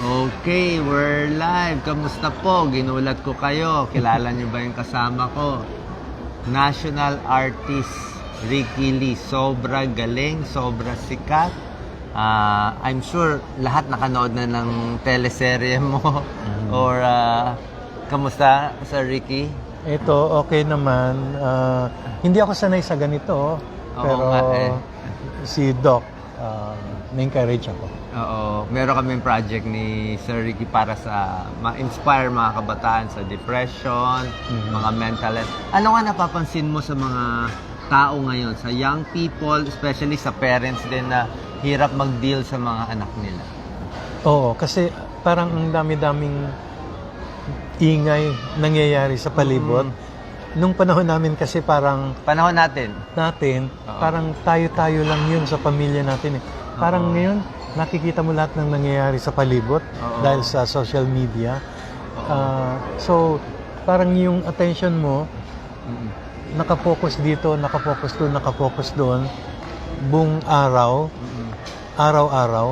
Okay, we're live. Kamusta po? Ginulat ko kayo. Kilala niyo ba yung kasama ko? National artist Ricky Lee. Sobra galing, sobra sikat. Ah, I'm sure lahat nakanood na ng teleserye mo. Or, ah, kamusta, Sir Ricky? Ito, okay naman. Ah, hindi ako sanay sa ganito. Oo pero nga eh. si Doc, uh, na-encourage ako. Oo, meron kaming project ni Sir Ricky para sa ma-inspire mga kabataan sa depression, mga mental health. Ano nga napapansin mo sa mga tao ngayon, sa young people, especially sa parents din na hirap mag-deal sa mga anak nila? Oo, kasi parang ang dami-daming ingay nangyayari sa palibot. Nung panahon namin kasi parang Panahon natin. natin, Oo. parang tayo-tayo lang yun sa pamilya natin. Eh. Parang ngayon, nakikita mo lahat ng nangyayari sa palibot Oo. dahil sa social media. Ah, so, parang yung attention mo, Mm. nakapokus dito, nakapokus doon, nakapokus doon, buong araw, Mm. araw-araw,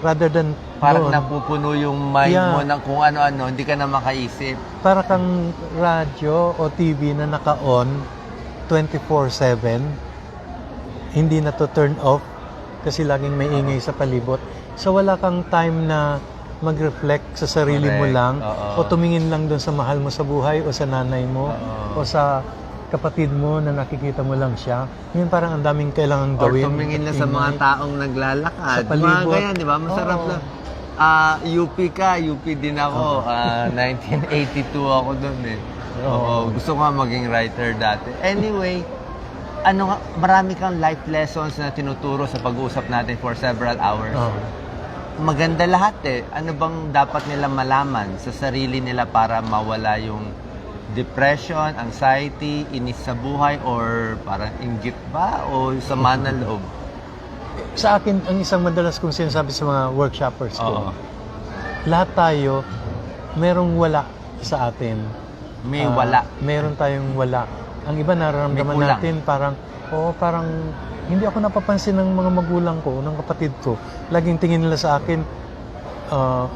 rather than Parang noon, napupuno yung mind Yeah. mo ng kung ano-ano, hindi ka na makaisip. Para kang radyo o TV na naka-on 24-7, hindi na to turn off kasi laging may ingay sa palibot. So wala kang time na mag-reflect sa sarili mo Correct. lang Oo. o tumingin lang doon sa mahal mo sa buhay o sa nanay mo Oo. o sa kapatid mo na nakikita mo lang siya. Yun parang ang daming kailangan Or gawin. tumingin lang sa mga taong naglalakad. Sa palibot. Mga ganyan, di ba? Masarap Oo. lang. Ah, UP ka, UP din ako. Ah, 1982 ako doon eh. Oo. Gusto ko nga maging writer dati. Anyway, ano nga, marami kang life lessons na tinuturo sa pag-uusap natin for several hours. Oo. Maganda lahat eh. Ano bang dapat nila malaman sa sarili nila para mawala yung depression, anxiety, inis sa buhay, or parang inggit ba? O sama ng loob? Sa akin, ang isang madalas kong sinasabi sa mga workshoppers ko, Oo. lahat tayo, merong wala sa atin. May Ah, wala. Meron tayong wala. Ang iba nararamdaman May kulang. natin parang, oo, parang hindi ako napapansin ng mga magulang ko, ng kapatid ko. Laging tingin nila sa akin, ah,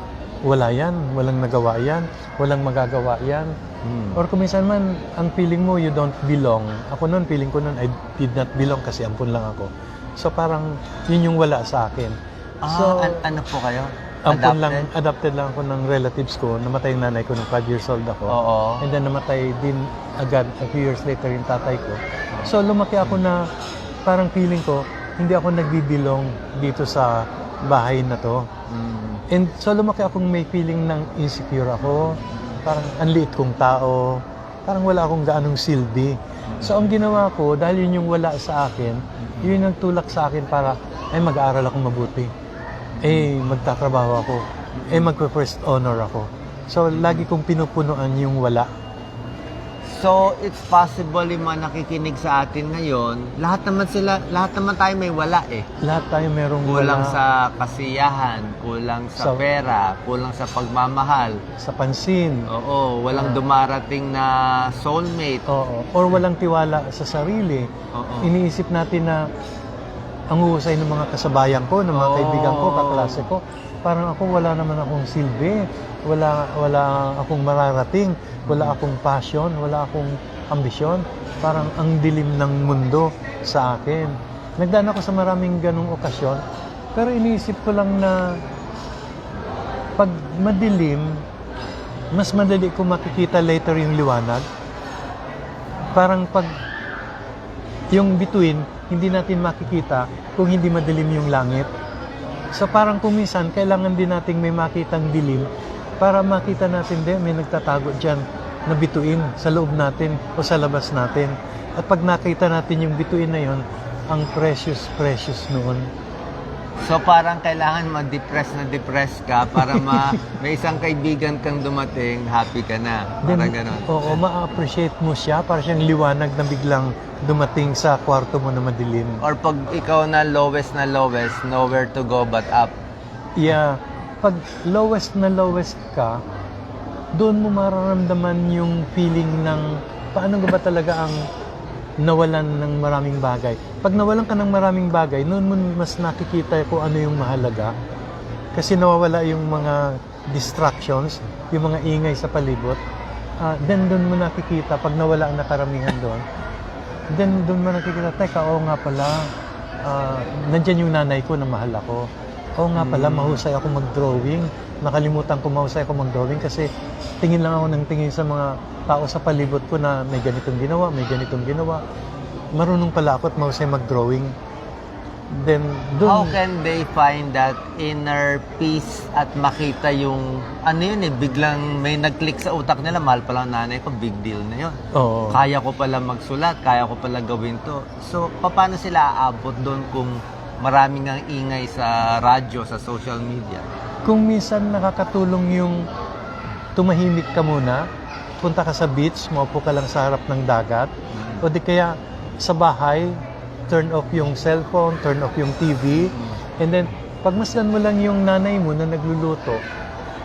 wala yan, walang nagawa yan, walang magagawa yan. Hmm. Or kung minsan man, ang feeling mo, you don't belong. Ako noon, feeling ko noon, I did not belong kasi ampun lang ako. So parang, yun yung wala sa akin. Ah, so, an- ano po kayo? ampun lang, Adopted? adopted lang ako ng relatives ko. Namatay yung nanay ko nung 5 years old ako. Oo. And then namatay din agad a few years later yung tatay ko. So lumaki ako na parang feeling ko, hindi ako nagbibilong dito sa bahay na to. Hmm. And so lumaki akong may feeling ng insecure ako. Parang ang liit kong tao. Parang wala akong gaanong silbi. So ang ginawa ko, dahil yun yung wala sa akin, yun yung nagtulak sa akin para, ay mag-aaral akong mabuti. Eh, magtatrabaho ako. Eh, magpe-first honor ako. So, lagi kong pinupunuan yung wala. So, it's possible yung mga nakikinig sa atin ngayon, lahat naman sila, lahat naman tayo may wala eh. Lahat tayo merong Kulang wala sa kasiyahan, kulang sa Sa- pera, kulang sa pagmamahal. sa pansin. Oo, walang Ah. dumarating na soulmate. Oo. Or walang tiwala sa sarili. Oo. Iniisip natin na ang uhusay ng mga kasabayan ko, ng mga Oo. kaibigan ko, kaklase ko, parang ako wala naman akong silbi, wala wala akong mararating, wala akong passion, wala akong ambisyon. Parang ang dilim ng mundo sa akin. Nagdaan ako sa maraming ganong okasyon, pero iniisip ko lang na pag madilim, mas madali ko makikita later yung liwanag. Parang pag yung bituin, hindi natin makikita kung hindi madilim yung langit. So parang kumisan, kailangan din nating may makitang dilim para makita natin din may nagtatago dyan na bituin sa loob natin o sa labas natin. At pag nakita natin yung bituin na yon, ang precious, precious noon. So parang kailangan ma-depress na depress ka para ma may isang kaibigan kang dumating, happy ka na. Parang ganon. Oo, ma-appreciate mo siya para siyang liwanag na biglang dumating sa kwarto mo na madilim. Or pag ikaw na lowest na lowest, nowhere to go but up. Yeah. Pag lowest na lowest ka, doon mo mararamdaman yung feeling ng paano ba talaga ang nawalan ng maraming bagay. Pag nawalan ka ng maraming bagay, noon mo mas nakikita kung ano yung mahalaga. Kasi nawawala yung mga distractions, yung mga ingay sa palibot, ah, then doon mo nakikita, pag nawala ang nakaramihan doon, then doon mo nakikita, teka, oo nga pala, ah, nandyan yung nanay ko na mahal ako. Oo nga pala, Mm. mahusay ako mag-drawing. Nakalimutan ko mahusay ako mag-drawing kasi tingin lang ako ng tingin sa mga tao sa palibot ko na may ganitong ginawa, may ganitong ginawa. Marunong pala ako at mahusay mag-drawing. Then, How doon, can they find that inner peace at makita yung, ano yun eh, biglang may nag-click sa utak nila, mahal pala ang nanay ko, big deal na yun. oo. Kaya ko pala magsulat, kaya ko pala gawin to. So, paano sila aabot doon kung maraming ang ingay sa radyo, sa social media? Kung minsan nakakatulong yung tumahimik ka muna, punta ka sa beach, maupo ka lang sa harap ng dagat, o di kaya sa bahay, turn off yung cellphone, turn off yung TV, and then pagmasdan mo lang yung nanay mo na nagluluto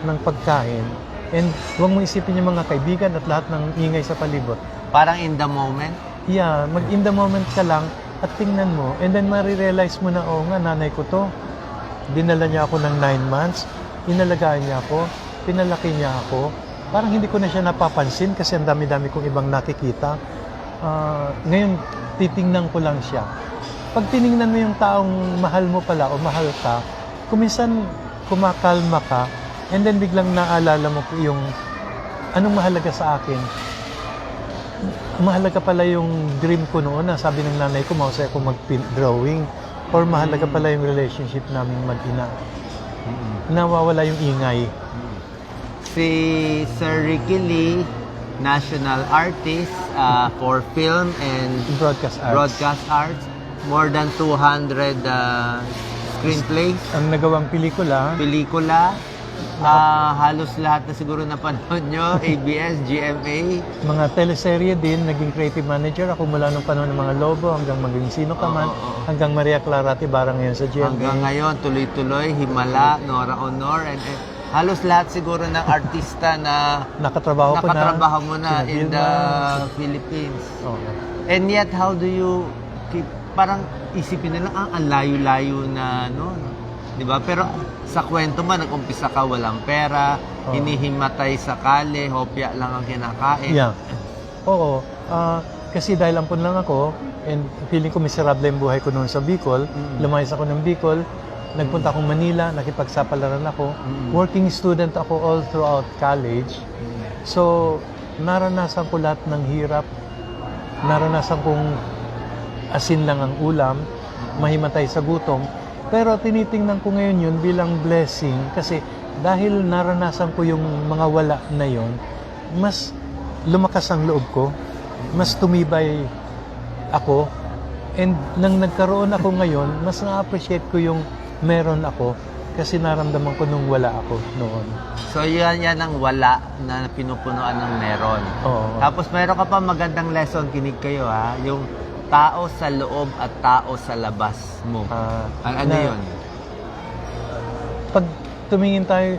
ng pagkain, and huwag mo isipin yung mga kaibigan at lahat ng ingay sa palibot. Parang in the moment, Yeah, mag in the moment ka lang at tingnan mo, and then marirealize mo na, oh nga, nanay ko to. Dinala niya ako ng nine months, inalagaan niya ako, pinalaki niya ako. Parang hindi ko na siya napapansin kasi ang dami-dami kong ibang nakikita. Ah, ngayon, titingnan ko lang siya. Pag tiningnan mo yung taong mahal mo pala o mahal ka, kuminsan kumakalma ka, and then biglang naalala mo yung anong mahalaga sa akin, mahalaga pala yung dream ko noon na sabi ng nanay ko, mahusay ako mag-drawing. Or mahalaga pala yung relationship namin mag-ina. Nawawala yung ingay. si Sir Ricky Lee, national artist uh, for film and Broadcast arts. broadcast arts, more than 200 uh, screenplays, Ang nagawang pelikula, pelikula, ah, halos lahat na siguro napanood nyo, ABS, GMA, mga teleserye din, naging creative manager ako mula nung panahon ng mga Lobo hanggang maging sino ka man, Oo, oo, hanggang Maria Clara Tibarang ngayon sa GMA. hanggang ngayon tuloy-tuloy, Himala, Nora Honor, and, and halos lahat siguro ng artista na Nakatrabaho ko na. nakatrabaho mo na in the. Philippines. Oo. And yet, how do you keep, parang isipin nila, ah, ang layo-layo na, no? Di ba? Pero sa kwento mo, nag-umpisa ka, walang pera, Oo. hinihimatay sa kale, hopya lang ang kinakain. Yeah. Oo. Ah, kasi dahil ampun lang ako, and feeling ko miserable yung buhay ko noon sa Bicol, Mm. lumayas ako ng Bicol, nagpunta akong Manila, nakipagsapalaran ako, Mm. working student ako all throughout college. So, naranasan ko lahat ng hirap, naranasan kong asin lang ang ulam, mahimatay sa gutom, pero tinitingnan ko ngayon yun bilang blessing kasi dahil naranasan ko yung mga wala na yon, mas lumakas ang loob ko, mas tumibay ako, and nang nagkaroon ako ngayon, mas na-appreciate ko yung meron ako kasi naramdaman ko nung wala ako noon. So, yan, yan ang wala na pinupunuan ng meron. Oo. Tapos, meron ka pa magandang lesson, kinig kayo ha, yung tao sa loob at tao sa labas mo. Ah, An- ano na- yun? pag tumingin tayo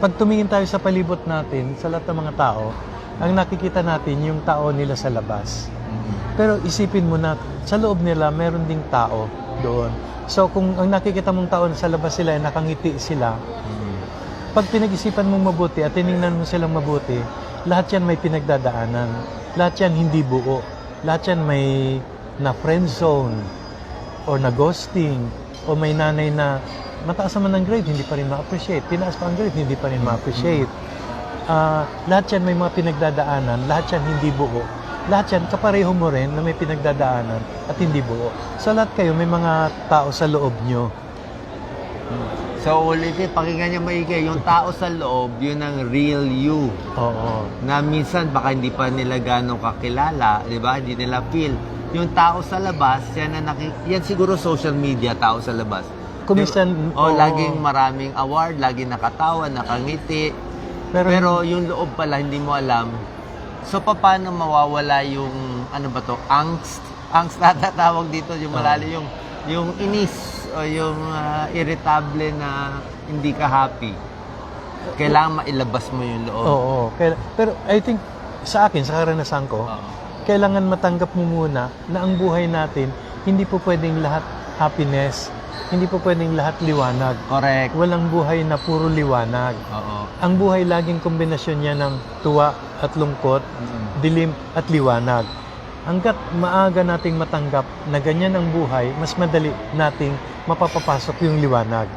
pag tumingin tayo sa palibot natin, sa lahat ng mga tao, ang nakikita natin yung tao nila sa labas. Pero isipin mo na sa loob nila meron ding tao doon. So kung ang nakikita mong tao sa labas sila ay nakangiti sila, pag pinag-isipan mong mabuti at tiningnan mo silang mabuti, lahat yan may pinagdadaanan. Lahat yan hindi buo. Lahat yan may na friend zone or na ghosting o may nanay na mataas naman ang grade, hindi pa rin ma-appreciate. Tinaas pa ang grade, hindi pa rin ma-appreciate. Ah, lahat yan may mga pinagdadaanan, lahat yan hindi buo. Lahat yan kapareho mo rin na may pinagdadaanan at hindi buo. So lahat kayo may mga tao sa loob nyo. So, ulitin, pakinggan niyo maigi, yung tao sa loob, yun ang real you. Oo. na minsan baka hindi pa nila gano'ng kakilala, 'di ba? Hindi nila feel. Yung tao sa labas, yan na naki, yan siguro social media tao sa labas. Kung minsan, o oo. laging maraming award, laging nakatawa, nakangiti. Pero, Pero, yung loob pala hindi mo alam. So paano mawawala yung ano ba to? Angst. Angst na tatawag dito yung malalim yung yung inis o yung ah, irritable na hindi ka happy. Kailangan mailabas mo yung loob. Oo. Kaya, pero I think, sa akin, sa karanasan ko, Oo. kailangan matanggap mo muna na ang buhay natin, hindi po pwedeng lahat happiness, hindi po pwedeng lahat liwanag. Correct. Walang buhay na puro liwanag. Oo. Ang buhay laging kombinasyon niya ng tuwa at lungkot, dilim at liwanag. Hanggat maaga nating matanggap na ganyan ang buhay, mas madali nating mapapapasok yung liwanag.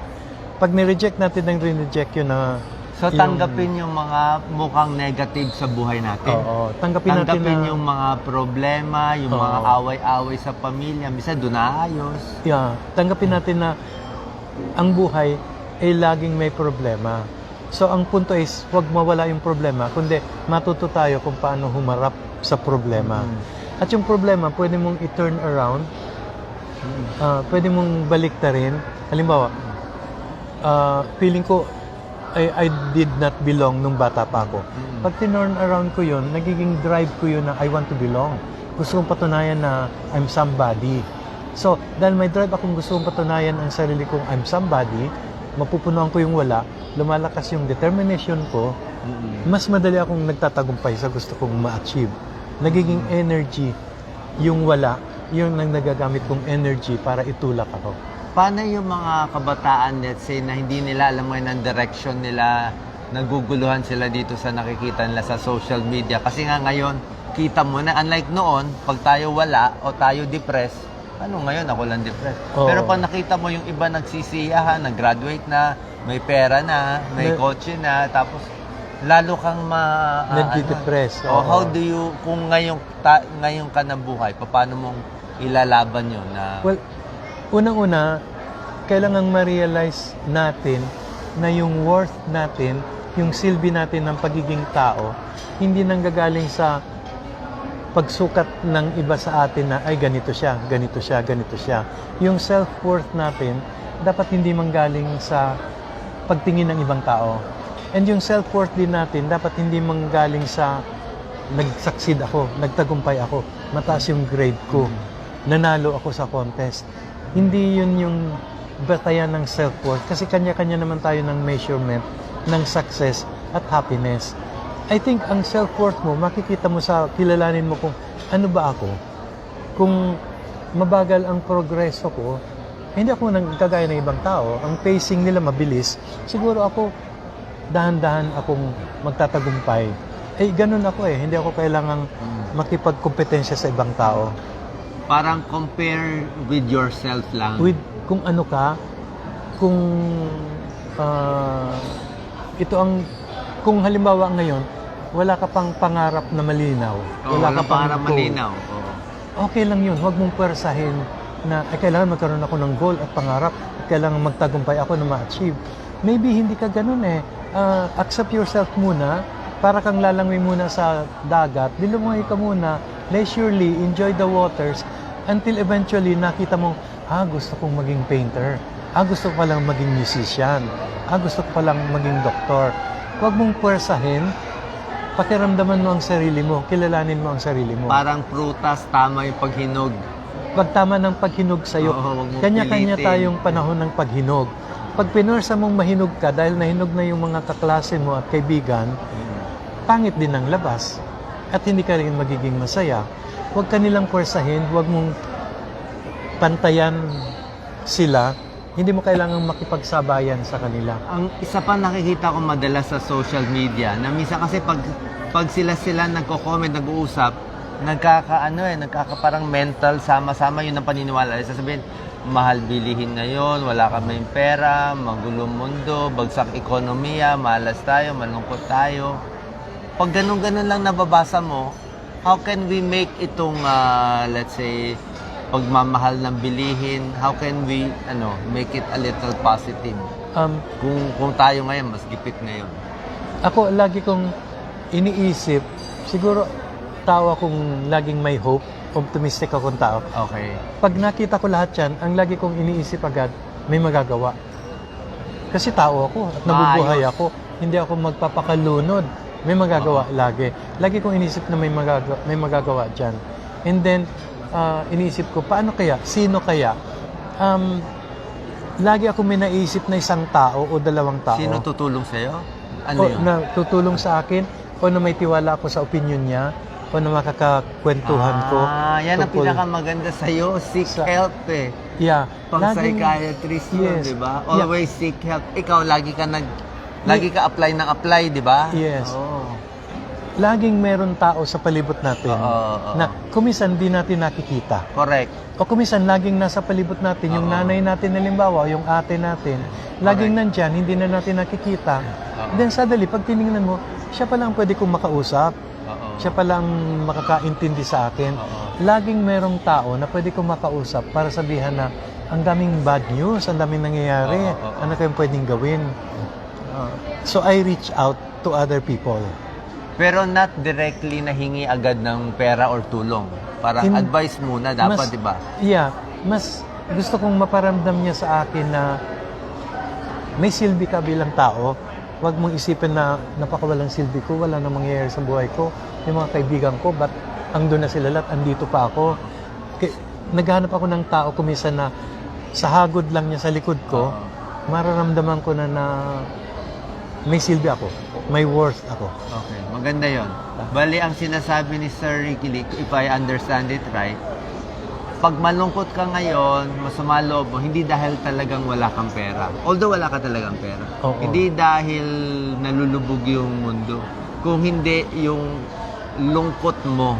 Pag nireject natin ng rineject yun na So yung- tanggapin yung mga mukhang negative sa buhay natin. Oo, tanggapin, natin Tanggapin na, yung mga problema, yung mga Oo. away-away sa pamilya. Minsan doon naayos. yeah, tanggapin natin na ang buhay ay laging may problema. So ang punto is, huwag mawala yung problema, kundi matuto tayo kung paano humarap sa problema. Mm. At yung problema, pwede mong i-turn around, ah, pwede mong baliktarin. Halimbawa, ah, feeling ko, I, I did not belong nung bata pa ako. Mm. Pag tinurn around ko yun, nagiging drive ko yun na I want to belong. Gusto kong patunayan na I'm somebody. So, dahil may drive akong gusto kong patunayan ang sarili kong I'm somebody, mapupunuan ko yung wala, lumalakas yung determination ko, Mm-mm. mas madali akong nagtatagumpay sa gusto kong ma-achieve. Nagiging energy yung wala, yung nang nagagamit kong energy para itulak ako. Paano yung mga kabataan, let's say, na hindi nila alam ngayon ang direction nila, naguguluhan sila dito sa nakikita nila sa social media? Kasi nga ngayon, kita mo na, unlike noon, pag tayo wala o tayo depressed, ano ngayon, ako lang depressed. Oo. Pero pag nakita mo yung iba nagsisiyahan, nag-graduate na, may pera na, may kotse na, tapos lalo kang ma... ah, Nagdi-depress, ano, oh, how do you, kung ngayon, ta, ngayon ka nabuhay, paano mong ilalaban yun na... Well, unang-una, kailangang ma-realize natin na yung worth natin, yung silbi natin ng pagiging tao, hindi nanggagaling sa pagsukat ng iba sa atin na ay ganito siya, ganito siya, ganito siya. Yung self-worth natin dapat hindi manggaling sa pagtingin ng ibang tao. And yung self-worth din natin dapat hindi manggaling sa nag-succeed ako, nagtagumpay ako, mataas yung grade ko, nanalo ako sa contest. Hindi yun yung batayan ng self-worth kasi kanya-kanya naman tayo ng measurement ng success at happiness. I think ang self-worth mo, makikita mo sa kilalanin mo kung ano ba ako. Kung mabagal ang progreso ko, hindi ako nang kagaya ng ibang tao. Ang pacing nila mabilis. Siguro ako, dahan-dahan akong magtatagumpay. Eh, ganun ako eh. Hindi ako kailangang makipagkompetensya sa ibang tao. Parang compare with yourself lang. With kung ano ka, kung ah, ito ang, kung halimbawa ngayon, wala ka pang pangarap na malinaw. Oo, wala ka pang para goal. malinaw. Oo. okay lang yun. Huwag mong pwersahin na ay, kailangan magkaroon ako ng goal at pangarap at kailangan magtagumpay ako na ma-achieve. Maybe hindi ka ganun eh. Ah, accept yourself muna. Para kang lalangoy muna sa dagat. Dilumoy ka muna. Leisurely, enjoy the waters until eventually nakita mong, ah, gusto kong maging painter. Ah, gusto ko palang maging musician. Ah, gusto ko palang maging doktor. Huwag mong pwersahin. Pakiramdaman mo ang sarili mo. Kilalanin mo ang sarili mo. Parang prutas, tama yung paghinog. Pag tama ng paghinog sa'yo, Oo, wag kanya-kanya tayong panahon ng paghinog. Pag pinorsa mong mahinog ka dahil nahinog na yung mga kaklase mo at kaibigan, pangit din ang labas. At hindi ka rin magiging masaya. Huwag ka nilang pwersahin, huwag mong pantayan sila. Hindi mo kailangang makipagsabayan sa kanila. Ang isa pa nakikita ko madalas sa social media, na minsan kasi pag, pag sila-sila nagko-comment, nag-uusap, nagkakaano eh, nagkaka parang mental, sama-sama yun ang paniniwala. Sasabihin, mahal bilihin ngayon, wala kaming pera, magulong mundo, bagsak ekonomiya, malas tayo, malungkot tayo. Pag ganun-ganun lang nababasa mo, how can we make itong, ah, let's say, pagmamahal ng bilihin, how can we, ano, make it a little positive? Um, Kung kung tayo ngayon, mas gipit ngayon. Ako, lagi kong iniisip, siguro tao akong laging may hope, optimistic akong tao. Okay. Pag nakita ko lahat yan, ang lagi kong iniisip agad, may magagawa. Kasi tao ako at nabubuhay ako. Hindi ako magpapakalunod. May magagawa lagi. Lagi kong iniisip na may magagawa, may magagawa dyan. And then, ah, iniisip ko, paano kaya? Sino kaya? Um, lagi ako may naisip na isang tao o dalawang tao Sino tutulong sa'yo? Ano o yun? na tutulong sa akin o na may tiwala ako sa opinion niya o na makakakwentuhan ko. Ah, yan ang pinakamaganda sa'yo. Seek Sa- help eh. Yeah. Pang laging- psychiatrist yun, Yes. di ba? Yeah. Always seek help. Ikaw, lagi ka nag... Lagi ka apply ng apply, di ba? Yes. Oo. Laging meron tao sa palibot natin Oo, oo. na kumisan di natin nakikita. Correct. O kumisan laging nasa palibot natin, yung nanay natin halimbawa, yung ate natin, laging nandyan, hindi na natin nakikita. Oo. Then suddenly, pag tinignan mo, siya pa lang pwede kong makausap. Siya pa lang makakaintindi sa akin. Laging merong tao na pwede kong makausap para sabihan na ang daming bad news, ang daming nangyayari, ano kayong pwedeng gawin. So I reach out to other people. Pero not directly nahingi agad ng pera or tulong. Parang In- advice muna dapat, Mas- di ba? Yeah, mas gusto kong maparamdam niya sa akin na may silbi ka bilang tao. Huwag mong isipin na napakawalang silbi ko, wala na mangyayari sa buhay ko. Yung mga kaibigan ko, ba't ang doon na sila lahat, andito pa ako. K- naghanap ako ng tao kumisan na sa hagod lang niya sa likod ko, Oo. mararamdaman ko na na may silbi ako, may worth ako. Okay, maganda yon. Bali, ang sinasabi ni Sir Ricky Lee, if I understand it right, pag malungkot ka ngayon, masama loob mo, hindi dahil talagang wala kang pera. Although wala ka talagang pera. Oo. Hindi dahil nalulubog yung mundo. Kung hindi yung lungkot mo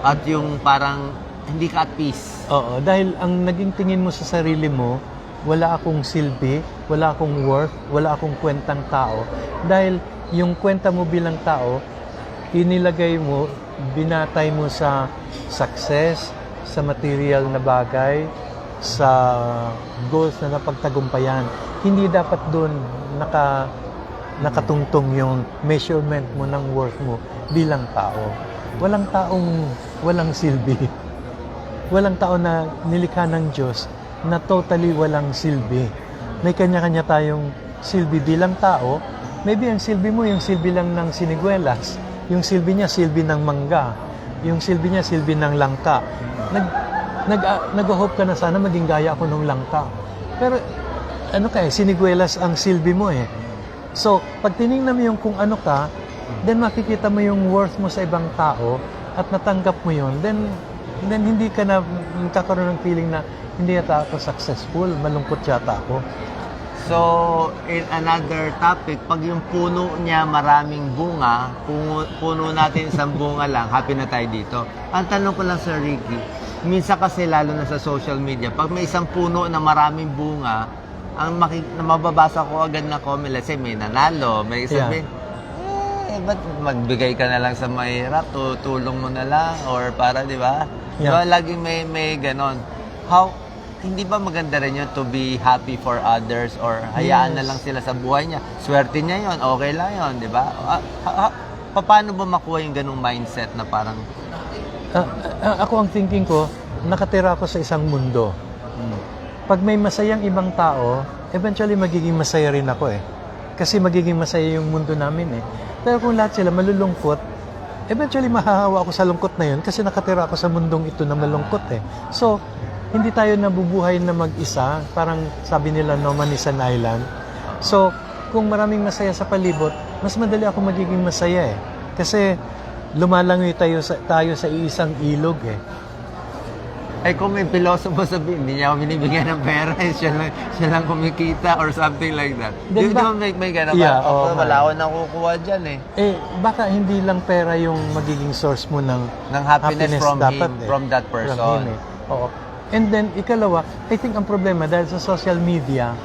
at yung parang hindi ka at peace. Oo, dahil ang naging tingin mo sa sarili mo, wala akong silbi, wala akong worth, wala akong kwentang tao. Dahil yung kwenta mo bilang tao, inilagay mo, binatay mo sa success, sa material na bagay, sa goals na napagtagumpayan. Hindi dapat doon naka, nakatungtong yung measurement mo ng worth mo bilang tao. Walang taong walang silbi walang tao na nilikha ng Diyos na totally walang silbi. May kanya-kanya tayong silbi bilang tao. Maybe ang silbi mo, yung silbi lang ng siniguelas. Yung silbi niya, silbi ng mangga. Yung silbi niya, silbi ng langka. Nag, nag, ah, nag-hope ka na sana maging gaya ako ng langka. Pero ano ka eh, siniguelas ang silbi mo eh. So, pag tinignan mo yung kung ano ka, then makikita mo yung worth mo sa ibang tao at natanggap mo yun, then then hindi ka na magkakaroon ng feeling na hindi yata ako successful, malungkot yata ako. So, in another topic, pag yung puno niya maraming bunga, puno, puno natin isang bunga lang, happy na tayo dito. Ang tanong ko lang, Sir Ricky, minsan kasi lalo na sa social media, pag may isang puno na maraming bunga, ang maki, na mababasa ko agad na comment, let's say may nanalo, may sabihin, eh, ba't magbigay ka na lang sa mahirap, tutulong mo na lang, or para, di ba? Yeah. laging may, may ganon. How, hindi ba maganda rin yun to be happy for others or hayaan na lang sila sa buhay niya? Swerte niya yon okay lang yon di ba? Ah, ah, ah, pa- paano ba makuha yung ganong mindset na parang, Ah, ah, ako ang thinking ko, nakatira ako sa isang mundo. hmm, Pag may masayang ibang tao, eventually magiging masaya rin ako eh. Kasi magiging masaya yung mundo namin eh. Pero kung lahat sila malulungkot, eventually mahahawa ako sa lungkot na yun kasi nakatira ako sa mundong ito na malungkot eh. So, hindi tayo nabubuhay na mag-isa. Parang sabi nila, no man is an island. So, kung maraming masaya sa palibot, mas madali ako magiging masaya eh. Kasi lumalangoy tayo sa, tayo sa iisang ilog eh. Ay kung may pilosopo sabihin, hindi niya ako binibigyan ng pera, eh, siya lang, siya lang kumikita or something like that. Then Di ba may, may ganun Yeah, ba? Ako, nga. wala ako nakukuha dyan eh. Eh, baka hindi lang pera yung magiging source mo ng Ng happiness, from dapat him, eh. from that From person. him eh. Oo. And then, ikalawa, I think ang problema dahil sa social media,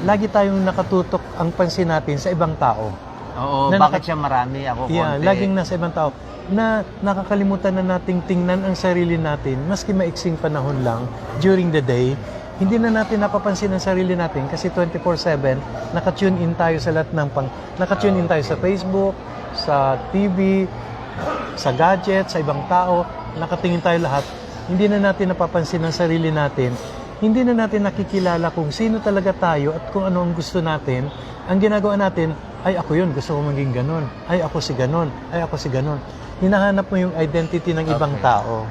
lagi tayong nakatutok ang pansin natin sa ibang tao. Oo, Na bakit naka- siya marami, ako Yeah, konti. laging nasa ibang tao. Na nakakalimutan na nating tingnan ang sarili natin, maski maiksing panahon lang, during the day, hindi na natin napapansin ang sarili natin kasi 24-7, nakatune in tayo sa lahat ng pang... Nakatune in tayo sa Facebook, sa TV, sa gadget, sa ibang tao, nakatingin tayo lahat. Hindi na natin napapansin ang sarili natin. Hindi na natin nakikilala kung sino talaga tayo at kung ano ang gusto natin. Ang ginagawa natin, ay ako yun, gusto ko maging ganun. Ay ako si ganun. Ay ako si ganun. Hinahanap mo yung identity ng ibang Okay. tao.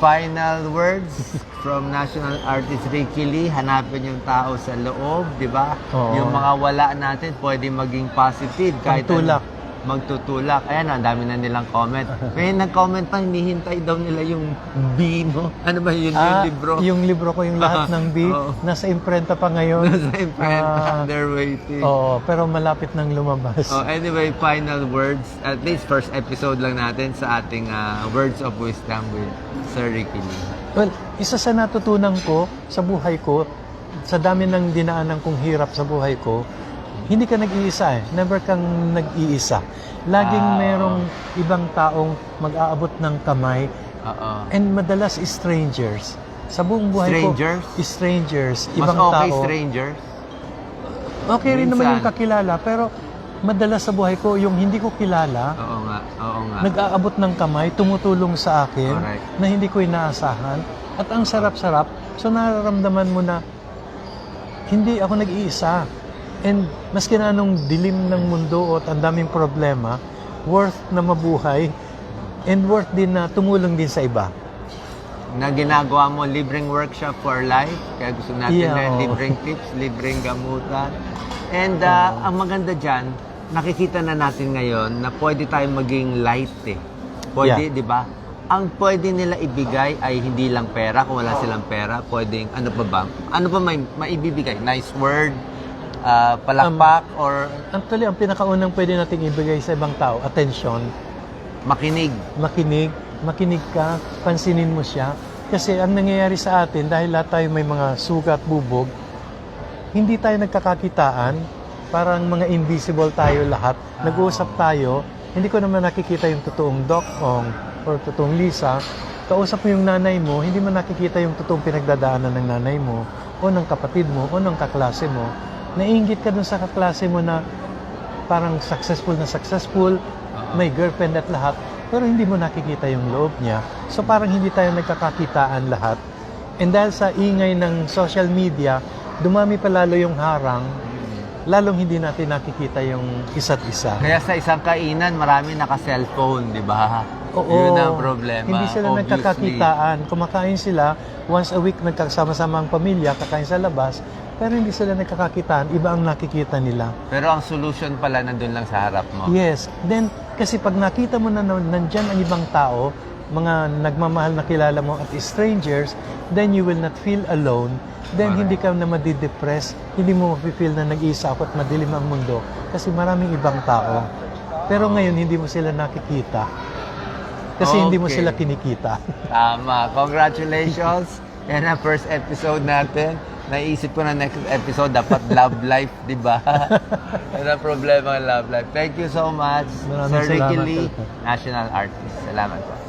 Final words from national artist Ricky Lee. Hanapin yung tao sa loob, di ba? Oo. Yung mga wala natin, pwede maging positive. Ang Kahit tulak. ano- magtutulak. Ayan, ang dami na nilang comment. May nag-comment pa, hinihintay daw nila yung Bino. Ano ba yun, yung Ah, libro? yung libro ko, yung lahat ng B, Oo. nasa imprenta pa ngayon. Nasa imprenta, Ah, they're waiting. Oo, pero malapit nang lumabas. Oh, anyway, final words. At least first episode lang natin sa ating ah, Words of Wisdom with Sir Ricky Lee. Well, isa sa natutunan ko sa buhay ko, sa dami ng dinaanan kong hirap sa buhay ko, hindi ka nag-iisa eh. Never kang nag-iisa. Laging Ah, merong ibang taong mag-aabot ng kamay Oo. and madalas strangers. Sa buong buhay Strangers? ko, strangers, Mas ibang okay tao. strangers? Okay rin naman yung kakilala, pero madalas sa buhay ko, yung hindi ko kilala, Oo nga, oo nga. nag-aabot ng kamay, tumutulong sa akin Correct. na hindi ko inaasahan. At ang sarap-sarap, so nararamdaman mo na hindi ako nag-iisa. And maski na anong dilim ng mundo at ang daming problema, worth na mabuhay and worth din na tumulong din sa iba. na ginagawa mo libreng workshop for life. Kaya gusto natin Yeah, na oo. libreng tips, libreng gamutan. And ah, ang maganda dyan, nakikita na natin ngayon na pwede tayong maging light eh. Pwede, Yeah. di ba? Ang pwede nila ibigay ay hindi lang pera. Kung wala silang pera, pwedeng, ano pa ba? Ano pa may maibibigay? Nice word, ah, palakpak, Um, or Actually, ang pinakaunang pwede nating ibigay sa ibang tao, attention, makinig. makinig, makinig ka, pansinin mo siya. Kasi ang nangyayari sa atin, dahil lahat tayo may mga sugat, bubog, hindi tayo nagkakakitaan, parang mga invisible tayo lahat. Nag-uusap tayo, hindi ko naman nakikita yung totoong Doc Ong or totoong Lisa. Kausap mo yung nanay mo, hindi mo nakikita yung totoong pinagdadaanan ng nanay mo o ng kapatid mo o ng kaklase mo. Naiingit ka dun sa kaklase mo na parang successful na successful, may girlfriend at lahat, pero hindi mo nakikita yung loob niya. So parang hindi tayo nagkakakitaan lahat. And dahil sa ingay ng social media, dumami pa lalo yung harang, lalong hindi natin nakikita yung isa't isa. Kaya sa isang kainan, marami naka-cellphone, di ba? Yun ang problema. Hindi sila obviously. nagkakakitaan. Kumakain sila, once a week nagkasama-sama ang pamilya, kakain sa labas, pero hindi sila nagkakakitaan, iba ang nakikita nila. Pero ang solution pala nandun lang sa harap mo. Yes. Then, kasi pag nakita mo na na- nandyan ang ibang tao, mga nagmamahal na kilala mo at strangers, then you will not feel alone. Then, Correct. hindi ka na madidepress, hindi mo feel na nag-iisa ako at madilim ang mundo. Kasi maraming ibang tao. Pero ngayon, hindi mo sila nakikita. Kasi hindi mo Okay. sila kinikita. Tama. Congratulations. Yan ang first episode natin. Naisip ko na next episode, dapat love life, di ba? Yan ang problema ng love life. Thank you so much, Maraming Sir Ricky Lee, national artist. Salamat po.